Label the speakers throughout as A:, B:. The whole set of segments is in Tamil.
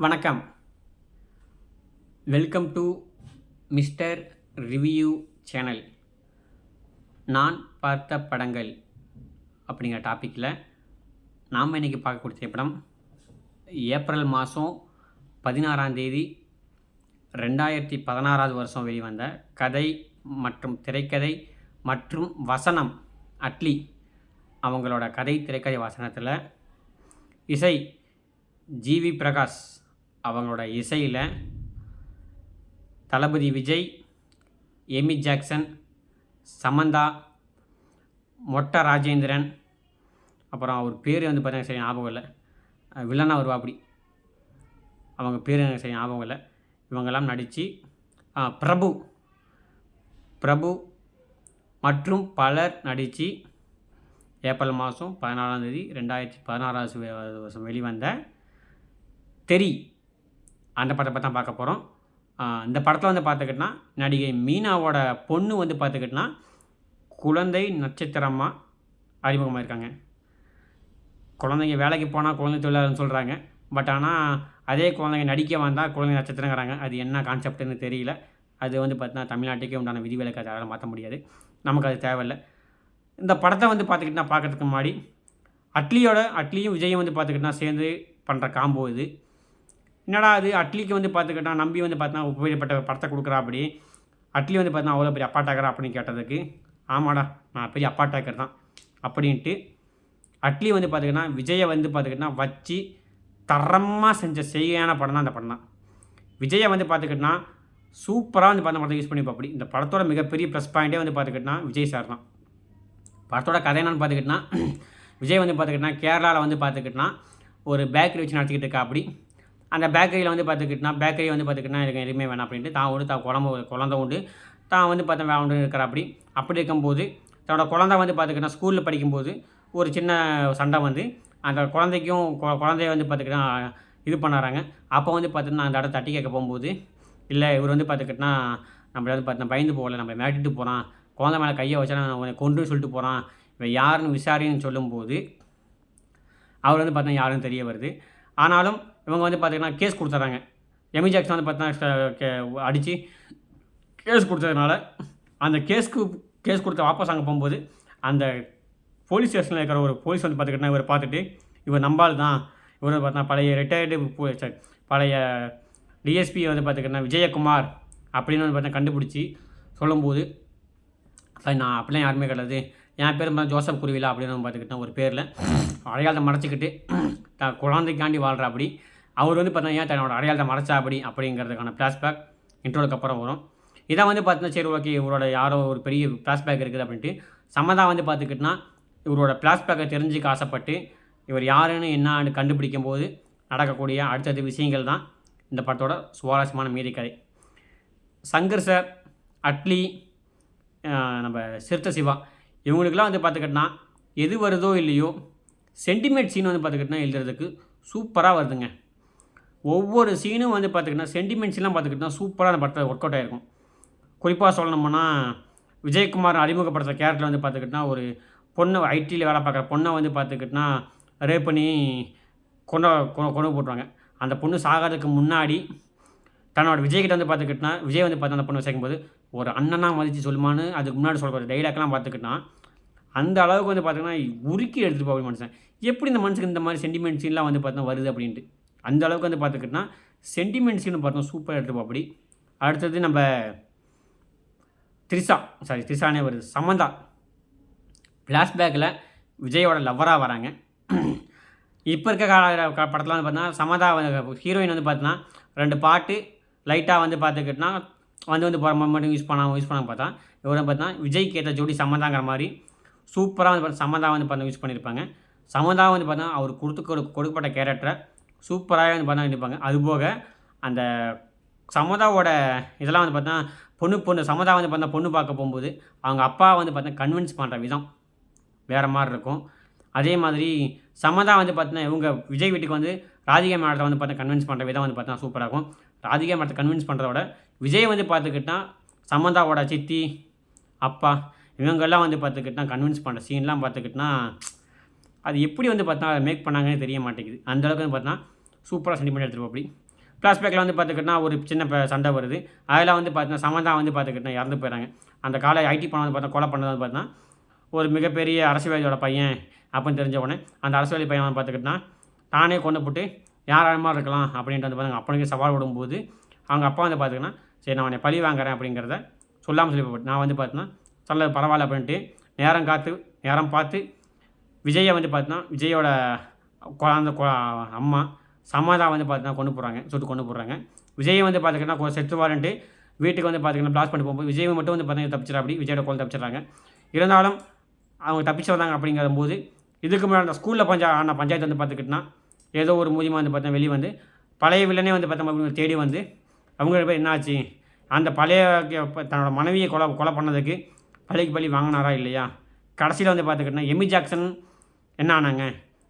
A: வணக்கம். Welcome to mister review channel நான் பார்த்த படங்கள் அப்படிங்கிற டாப்பிக்கில் நாம் இன்றைக்கி பார்க்கக்கூடிய திரைப்படம் ஏப்ரல் மாதம் பதினாறாம் தேதி ரெண்டாயிரத்தி பதினாறாவது வருஷம் வெளிவந்த கதை மற்றும் திரைக்கதை மற்றும் வசனம் அட்லி அவங்களோட கதை திரைக்கதை வசனத்தில் இசை ஜிவி பிரகாஷ் அவங்களோட இசையில் தளபதி விஜய் எமி ஜாக்சன் சமந்தா மொட்டை ராஜேந்திரன் அப்புறம் அவர் பேர் வந்து பார்த்தீங்கன்னா சரி ஞாபகம் இல்லை. வில்லனா வருவா அப்படி அவங்க பேர் எனக்கு சரி ஞாபகம் இல்லை. இவங்கெல்லாம் நடித்து பிரபு பிரபு மற்றும் பலர் நடித்து ஏப்ரல் மாதம் பதினாலாம் தேதி ரெண்டாயிரத்தி பதினாறாவது வருஷம் வெளிவந்த தெரி அந்த படத்தை தான் பார்க்க போகிறோம் இந்த படத்தில் வந்து பார்த்துக்கிட்டனா நடிகை மீனாவோட பொண்ணு வந்து பார்த்துக்கிட்டனா குழந்தை நட்சத்திரமாக அறிமுகமாக இருக்காங்க. குழந்தைங்க வேலைக்கு போனால் குழந்தை தொழிலாளர்னு சொல்கிறாங்க பட் ஆனால் அதே குழந்தைங்க நடிக்க வந்தால் குழந்தை நட்சத்திரங்கிறாங்க. அது என்ன கான்செப்ட்னு தெரியல. அது வந்து பார்த்தீங்கன்னா தமிழ்நாட்டுக்கே உண்டான விதிவிலக்கு அதால் மாற்ற முடியாது. நமக்கு அது தேவையில்லை. இந்த படத்தை வந்து பார்த்துக்கிட்டா பார்க்கறதுக்கு முன்னாடி அட்லியோட அட்லியும் விஜயும் வந்து பார்த்துக்கிட்டா சேர்ந்து பண்ணுற காம்போ இது. என்னடா அது அட்லிக்கு வந்து பார்த்துக்கிட்டா நம்பி வந்து பார்த்தா உபயோகப்பட்ட படத்தை கொடுக்குறா அப்படி. அட்லி வந்து பார்த்தா அவ்வளோ பெரிய அப்பா டேக்கரா அப்படின்னு கேட்டதுக்கு ஆமாடா நான் பெரிய அப்பா டேக்கர் தான் அப்படின்ட்டு அட்லி வந்து பார்த்துக்கிட்டா விஜயை வந்து பார்த்துக்கிட்டா வச்சு தரமாக செஞ்ச செய்யான படம் தான் அந்த படம் தான். விஜயை வந்து பார்த்துக்கிட்டா சூப்பராக வந்து பார்த்த படத்தை யூஸ் பண்ணி அப்படி. இந்த படத்தோட மிகப்பெரிய ப்ளஸ் பாயிண்ட்டே வந்து பார்த்துக்கிட்டா விஜய் சார் தான். படத்தோட கதை என்னன்னு பார்த்துக்கிட்டா விஜய் வந்து பார்த்துக்கிட்டா கேரளாவில் வந்து பார்த்துக்கிட்டா ஒரு பேக்கரி வச்சு நடத்திக்கிட்டு இருக்கா அப்படி. அந்த பேக்கரியில் வந்து பார்த்துக்கிட்டனா பேக்கரி வந்து பார்த்துக்கிட்டா எனக்கு எதுவுமே வேணாம் அப்படின்ட்டு தான் உண்டு தான் குழம்பு குழந்த உண்டு. தான் வந்து பார்த்தா வேணும் இருக்கிற அப்படி. அப்படி இருக்கும்போது தன்னோட குழந்த வந்து பார்த்துக்கிட்டா ஸ்கூலில் படிக்கும்போது ஒரு சின்ன சண்டை வந்து அந்த குழந்தைக்கும் கொ- குழந்தைய வந்து பார்த்துக்கிட்டா இது பண்ணுறாங்க. அப்போ வந்து பார்த்திங்கன்னா அந்த இடத்த தட்டி கேட்க போகும்போது இல்லை இவர் வந்து பார்த்துக்கிட்டா நம்மள வந்து பார்த்தா பயந்து போகல நம்மளை மிரட்டிட்டு போகிறான் குழந்தை மேலே கையை வச்சா நான் உன்னை கொண்டுன்னு சொல்லிட்டு போகிறான் இவன் யாருன்னு விசாரின்னு சொல்லும்போது அவர் வந்து பார்த்தா யாருன்னு தெரிய வருது. ஆனாலும் இவங்க வந்து பார்த்தீங்கன்னா கேஸ் கொடுத்துட்றாங்க எமி. ஜாக்சன் வந்து பார்த்தீங்கன்னா அடித்து கேஸ் கொடுத்ததுனால அந்த கேஸ்க்கு கேஸ் கொடுத்த வாபஸ் அங்கே போகும்போது அந்த போலீஸ் ஸ்டேஷனில் இருக்கிற ஒரு போலீஸ் வந்து பார்த்துக்கிட்டா இவரை பார்த்துட்டு இவர் நம்பால் தான் இவர் வந்து பார்த்தா பழைய ரிட்டையர்டு பழைய டிஎஸ்பி வந்து பார்த்துக்கிட்டா விஜயகுமார் அப்படின்னு வந்து பார்த்தா கண்டுபிடிச்சி சொல்லும்போது சார் நான் அப்படிலாம் யாருமே கிடையாது. என் பேர் ஜோசப் குருவிலா அப்படின்னு பார்த்துக்கிட்டேன் ஒரு பேரில். அடையாளத்தை மறைச்சிக்கிட்டு த குழந்தைக்காண்டி வாழ்கிற அப்படி அவர் வந்து பார்த்தீங்கன்னா ஏன் தன்னோட அடையாளத்தை மறைச்சா அப்படி அப்படிங்கிறதுக்கான ஃப்ளாஷ்பேக் இன்ட்ரோலுக்கு அப்புறம் வரும். இதை வந்து பார்த்தீங்கன்னா சரி ஓகே இவரோட யாரோ ஒரு பெரிய ஃப்ளாஷ்பேக் இருக்குது அப்படின்ட்டு சம்மதா வந்து பார்த்துக்கிட்டுனா இவரோட ஃப்ளாஷ்பேக்கை தெரிஞ்சுக்க ஆசைப்பட்டு இவர் யாருன்னு என்னான்னு கண்டுபிடிக்கும் போது நடக்கக்கூடிய அடுத்தடுத்த விஷயங்கள் தான் இந்த படத்தோட சுவாரஸ்யமான மீதி கதை சங்கர் சார் அட்லி நம்ம சிறுத்த சிவா இவங்களுக்கெல்லாம் வந்து பார்த்துக்கிட்டனா எது வருதோ இல்லையோ சென்டிமெண்ட் சீன் வந்து பார்த்துக்கிட்டனா எழுதுறதுக்கு சூப்பராக வருதுங்க. ஒவ்வொரு சீனும் வந்து பார்த்துக்கிட்டா சென்டிமெண்ட் சீன்லாம் சூப்பராக அந்த படத்தில் ஒர்க் அவுட் ஆகிருக்கும் குறிப்பாக சொல்லணும்னா விஜயகுமார் அறிமுகப்படுத்துகிற கேரக்டர் வந்து பார்த்துக்கிட்டனா ஒரு பொண்ணை ஐடியில் வேலை பார்க்குற பொண்ணை வந்து பார்த்துக்கிட்டனா ரேப் பண்ணி கொண்டு கொ- கொண்டு போட்டுருவாங்க. அந்த பொண்ணு சாகிறதுக்கு முன்னாடி தன்னோட விஜய்கிட்ட வந்து பார்த்துக்கிட்டனா விஜய் வந்து பார்த்து அந்த பொண்ணு சேர்க்கும்போது ஒரு அண்ணனாக மதித்து சொல்லுமான்னு அதுக்கு முன்னாடி சொல்கிற டைலாக்லாம் பார்த்துக்கிட்டா அந்த அளவுக்கு வந்து பார்த்தீங்கன்னா உருக்கி எடுத்துகிட்டு போக மனுஷன். எப்படி இந்த மனுஷனுக்கு இந்த மாதிரி சென்டிமெண்ட் சீன்லாம் வந்து பார்த்தா வருது அப்படின்ட்டு. அந்த அளவுக்கு வந்து பார்த்துக்கிட்டோன்னா சென்டிமெண்ட் சீன் பார்த்தோம் சூப்பராக எடுத்துப்போம் அப்படி. அடுத்தது நம்ம த்ரிஷா சாரி த்ரிஷானே வருது. சமந்தா. ஃப்ளாஷ்பேக்கில் விஜயோட லவ்வராக வராங்க. இப்போ இருக்க கால படத்தில் வந்து பார்த்தீங்கன்னா சமதா ஹீரோயின் வந்து பார்த்தீங்கன்னா ரெண்டு பாட்டு லைட்டாக வந்து பார்த்துக்கிட்டோன்னா வந்து வந்து போகிற மட்டும் யூஸ் பண்ணாமல் யூஸ் பண்ணாமல் பார்த்தா இவர் பார்த்தா விஜய் கேட்ட ஜோடி சமந்தாங்கிற மாதிரி சூப்பராக வந்து பார்த்தா சமந்தா வந்து பார்த்தா யூஸ் பண்ணியிருப்பாங்க சமந்தா வந்து பார்த்தா அவர் கொடுத்து கொடு கொடுக்கப்பட்ட கேரக்டரை சூப்பராக வந்து பார்த்தா இருப்பாங்க அதுபோக அந்த சமதாவோட இதெல்லாம் வந்து பார்த்தா பொண்ணு பொண்ணு சமதா வந்து பார்த்தா பொண்ணு பார்க்க போகும்போது அவங்க அப்பா வந்து பார்த்தா கன்வின்ஸ் பண்ணுற விதம் வேறு மாதிரி இருக்கும் அதே மாதிரி சமதா வந்து பார்த்தீங்கன்னா இவங்க விஜய் வீட்டுக்கு வந்து ராதிகா மேடத்தை வந்து பார்த்தா கன்வின்ஸ் பண்ணுற விதம் வந்து பார்த்தா சூப்பராக இருக்கும் ராதிகா மேடத்தை கன்வின்ஸ் பண்ணுறதோட விஜய் வந்து பார்த்துக்கிட்டா சமந்தாவோட சித்தி அப்பா இவங்கெல்லாம் வந்து பார்த்துக்கிட்டா கன்வின்ஸ் பண்ணுற சீன்லாம் பார்த்துக்கிட்டா அது எப்படி வந்து பார்த்தா மேக் பண்ணாங்கன்னு தெரிய மாட்டேங்குது. அந்தளவுக்கு வந்து பார்த்தா சூப்பராக சென்டிமெண்ட் எடுத்துருப்போம் அப்படி. ஃப்ளாஷ்பேக்கில் வந்து பார்த்துக்கிட்டா ஒரு சின்ன சண்டை வருது. அதில் வந்து பார்த்தீங்கன்னா சமந்தா வந்து பார்த்துக்கிட்டா இறந்து போயிடறாங்க அந்த கால ஐடி பணம் வந்து பார்த்தா கொலை பண்ணது வந்து பார்த்தா ஒரு மிகப்பெரிய அரசியல்வாதியோட பையன் அப்படின்னு தெரிஞ்ச உடனே அந்த அரசியல்வாதி பையன் வந்து பார்த்துக்கிட்டா தானே கொண்டு போட்டு யாராலுமா இருக்கலாம் அப்படின்ட்டு வந்து பார்த்தாங்க அப்பனுக்கு சவால் விடும்போது அவங்க அப்பா வந்து பார்த்துக்கின்னா சரி நான் உன்னை பழி வாங்குறேன் அப்படிங்கிறத சொல்லாமல் சொல்லி நான் வந்து பார்த்தீங்கன்னா சொல்ல பரவாயில்ல அப்படின்ட்டு நேரம் காத்து நேரம் பார்த்து விஜயை வந்து பார்த்தீங்கன்னா விஜயோட குழந்த கு- அம்மா சமாதா வந்து பார்த்தீங்கன்னா கொண்டு போகிறாங்க சுட்டு கொண்டு போடுறாங்க விஜயை வந்து பார்த்துக்கிட்டா செத்துவாருன்ட்டு வீட்டுக்கு வந்து பார்த்திங்கன்னா பிளாஸ் பண்ணி போகும்போது விஜய் மட்டும் வந்து பார்த்தீங்கன்னா தப்பிச்சிடா அப்படி விஜயோட குழந்தை தப்பிச்சிடுறாங்க. இருந்தாலும் அவங்க தப்பிச்சு வந்தாங்க அப்படிங்கிற போது இதுக்கு முன்னாடி அந்த ஸ்கூலில் பஞ்சா ஆன பஞ்சாயத்து வந்து பார்த்துக்கிட்டா ஏதோ ஒரு மூலியமாக வந்து பார்த்தா வெளியே வந்து பழைய வில்லனே வந்து பார்த்தா தேடி வந்து அவங்க போய் என்னாச்சு அந்த பழைய தன்னோட மனைவியை கொலை கொலை பண்ணதுக்கு பழிக்கு பழி வாங்கினாரா இல்லையா? கடைசியில் வந்து பார்த்துக்கிட்டா எமி ஜாக்சன் என்ன ஆனாங்க?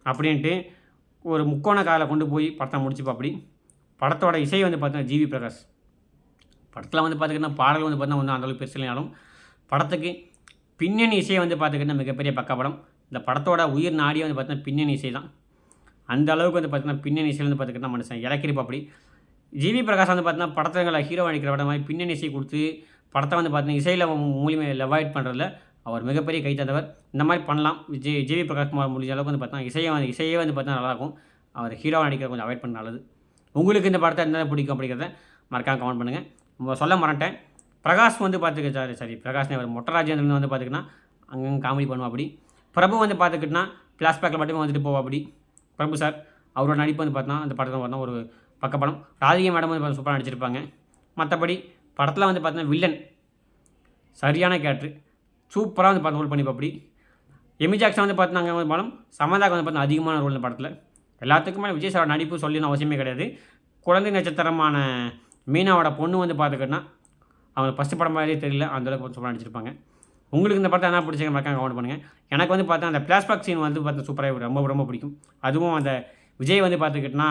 A: அப்படின்ட்டு ஒரு முக்கோண காலை கொண்டு போய் படத்தை முடிச்சுப்பா அப்படி. படத்தோட இசை வந்து பார்த்தீங்கன்னா ஜிவி பிரகாஷ். படத்தில் வந்து பார்த்துக்கிட்டா பாடல் வந்து பார்த்தீங்கன்னா ஒன்றும் அந்தளவுக்கு பெருசு படத்துக்கு பின்னணி இசையை வந்து பார்த்துக்கிட்டா மிகப்பெரிய பக்கப்படம் இந்த படத்தோட உயிர் நாடியே வந்து பார்த்தோன்னா பின்னணி இசை தான். அந்த அளவுக்கு வந்து பார்த்தீங்கன்னா பின்னணி இசையில் வந்து பார்த்துக்கிட்டா மனுஷன் இறக்கிருப்பா அப்படி ஜிவி பிரகாஷ் வந்து பார்த்தீங்கன்னா படத்துங்களை ஹீரோ அடிக்கிற படம் மாதிரி பின்னணி இசை கொடுத்து படத்தை வந்து பார்த்தீங்கன்னா இசையில் மூலியமாக லெவாய்ட் பண்ணுறதுல அவர் மிகப்பெரிய கை தந்தவர் இந்த மாதிரி பண்ணலாம். விஜய் ஜிவி பிரகாஷ் குமார் முடிஞ்ச அளவுக்கு வந்து பார்த்தீங்கன்னா இசையை வந்து இசையே வந்து பார்த்தீங்கன்னா நல்லாயிருக்கும். அவர் ஹீரோவை நடிக்கிற கொஞ்சம் அவாய்ட் பண்ண நல்லது. உங்களுக்கு இந்த படத்தை என்ன பிடிக்கும் அப்படிங்கிறத மறக்காம கமெண்ட் பண்ணுங்கள் சொல்ல மறந்துட்டேன். பிரகாஷ் வந்து பார்த்துக்க சாரி சரி பிரகாஷ் அவர் மொட்டராஜேந்திரன் வந்து பார்த்துக்கிட்டா அங்கங்கே காமெடி பண்ணுவோம் அப்படி பிரபு வந்து பார்த்துக்கிட்டா ஃப்ளாஷ்பேக்கில் மட்டுமே வந்துட்டு போவோம் அப்படி பிரபு சார் அவரோட நடிப்பு வந்து பார்த்தோன்னா அந்த படத்தில் பார்த்தா ஒரு பக்கப்படம் ராதிகா மேடம் வந்து சூப்பராக நடிச்சிருப்பாங்க. மற்றபடி படத்தில் வந்து பார்த்தீங்கன்னா வில்லன் சரியான கேரக்டர் சூப்பராக வந்து பார்த்து ரோல் பண்ணிப்பா அப்படி. எமி ஜாக்சன் வந்து பார்த்தீங்கன்னா வந்து படம் சமதாக்கு வந்து பார்த்தா அதிகமான ரோல் இந்த படத்தில். எல்லாத்துக்குமே விஜய் சார் நடிப்பு சொல்லணும் அவசியமே கிடையாது. குழந்தை நட்சத்திரமான மீனாவோட பொண்ணு வந்து பார்த்துக்கிட்டா அவங்க ஃபஸ்ட்டு படம் மாதிரியே தெரியல அந்தளவுக்கு சூப்பராக நடிச்சிருப்பாங்க. உங்களுக்கு இந்த படத்தை என்ன பிடிச்சிங்க மறக்காம கமெண்ட் பண்ணுங்கள் எனக்கு வந்து பார்த்தா அந்த ஃப்ளாஷ்பேக் சீன் வந்து பார்த்தா சூப்பராக ரொம்ப ரொம்ப பிடிக்கும். அதுவும் அந்த விஜய் வந்து பார்த்துக்கிட்டோன்னா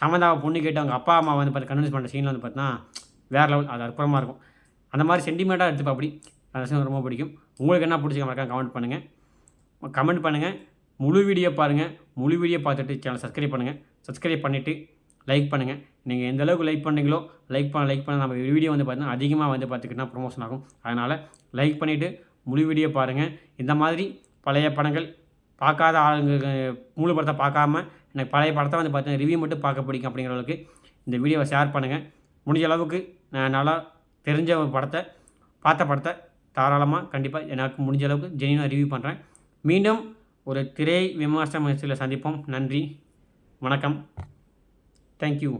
A: சமந்தாவை பொண்ணு கேட்டு அவங்க அப்பா அம்மா வந்து பார்த்து கன்வின்ஸ் பண்ணுற சீனில் வந்து பார்த்தோன்னா வேறு லெவல் அது அற்புதமாக இருக்கும். அந்த மாதிரி சென்டிமெண்ட்டாக எடுத்துப்பா அப்படி. அந்த சீன் ரொம்ப பிடிக்கும். உங்களுக்கு என்ன பிடிச்சிங்க மறக்காம கமெண்ட் பண்ணுங்கள் கமெண்ட் பண்ணுங்கள் முழு வீடியோ பாருங்கள் முழு வீடியோ பார்த்துட்டு சேனல் சப்ஸ்கிரைப் பண்ணுங்கள் சப்ஸ்கிரைப் பண்ணிவிட்டு லைக் பண்ணுங்கள் நீங்கள் எந்த அளவுக்கு லைக் பண்ணுறீங்களோ லைக் பண்ண லைக் பண்ண நம்ம வீடியோ வந்து பார்த்தீங்கன்னா அதிகமாக வந்து பார்த்துக்கிட்டா ப்ரொமோஷன் ஆகும். அதனால் லைக் பண்ணிவிட்டு முழு வீடியோ பாருங்கள் இந்த மாதிரி பழைய படங்கள் பார்க்காத ஆளுங்க முழு படத்தை பார்க்காம எனக்கு பழைய படத்தை வந்து பார்த்தீங்கன்னா ரிவ்யூ மட்டும் பார்க்க பிடிக்கும் அப்படிங்கிற அளவுக்கு இந்த வீடியோவை ஷேர் பண்ணுங்கள் முடிஞ்ச அளவுக்கு நான் நல்லா தெரிஞ்ச ஒரு படத்தை பார்த்த படத்தை தாராளமாக கண்டிப்பாக எனக்கு முடிஞ்ச அளவுக்கு ஜெனியூனாக ரிவ்யூ பண்ணுறேன் மீண்டும் ஒரு திரை விமர்சன முயற்சியில் சந்திப்போம். நன்றி. வணக்கம். தேங்க்யூ